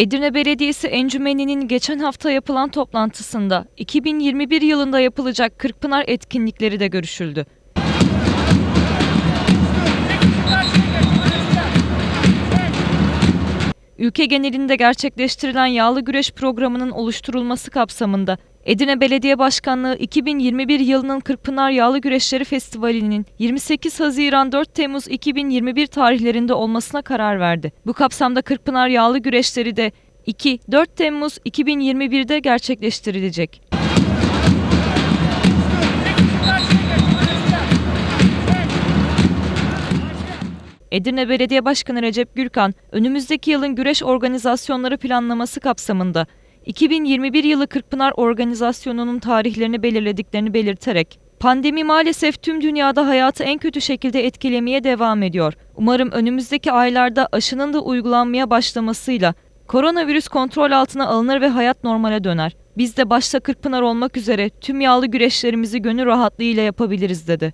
Edirne Belediyesi Encümeni'nin geçen hafta yapılan toplantısında 2021 yılında yapılacak Kırkpınar etkinlikleri de görüşüldü. Ülke genelinde gerçekleştirilen yağlı güreş programının oluşturulması kapsamında Edirne Belediye Başkanlığı 2021 yılının Kırkpınar Yağlı Güreşleri Festivali'nin 28 Haziran 4 Temmuz 2021 tarihlerinde olmasına karar verdi. Bu kapsamda Kırkpınar Yağlı Güreşleri de 2-4 Temmuz 2021'de gerçekleştirilecek. Edirne Belediye Başkanı Recep Gürkan, önümüzdeki yılın güreş organizasyonları planlaması kapsamında 2021 yılı Kırkpınar Organizasyonu'nun tarihlerini belirlediklerini belirterek, pandemi maalesef tüm dünyada hayatı en kötü şekilde etkilemeye devam ediyor. Umarım önümüzdeki aylarda aşının da uygulanmaya başlamasıyla koronavirüs kontrol altına alınır ve hayat normale döner. Biz de başta Kırkpınar olmak üzere tüm yağlı güreşlerimizi gönül rahatlığıyla yapabiliriz dedi.